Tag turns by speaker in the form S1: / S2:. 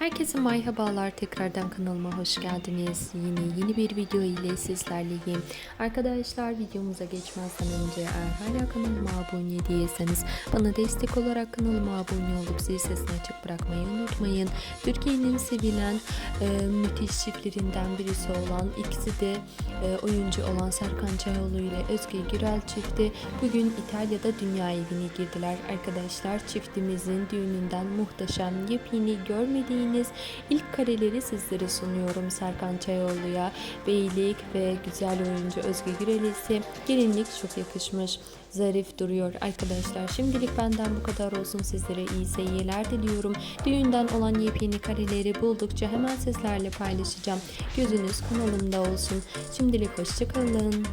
S1: Herkese merhabalar tekrardan kanalıma hoş geldiniz. Yine yeni bir video ile sizlerleyim. Arkadaşlar videomuza geçmezden önce eğer hala kanalıma abone değilseniz bana destek olarak kanalıma abone olup zil sesini açık bırakmayı unutmayın. Türkiye'nin sevilen e, müthiş çiftlerinden birisi olan ikisi de e, oyuncu olan Serkan Çayoğlu ile Özge Gürel çifti bugün İtalya'da dünya evine girdiler. Arkadaşlar çiftimizin düğününden muhteşem yepyeni görmediğiniz ilk kareleri sizlere sunuyorum Serkan Çayoğlu'ya. Beylik ve güzel oyuncu Özge Gürel ise gelinlik çok yakışmış. Zarif duruyor arkadaşlar. Şimdilik benden bu kadar olsun. Sizlere iyi seyirler diliyorum. Düğünden olan yepyeni kareleri buldukça hemen sizlerle paylaşacağım. Gözünüz kanalımda olsun. Şimdilik hoşçakalın.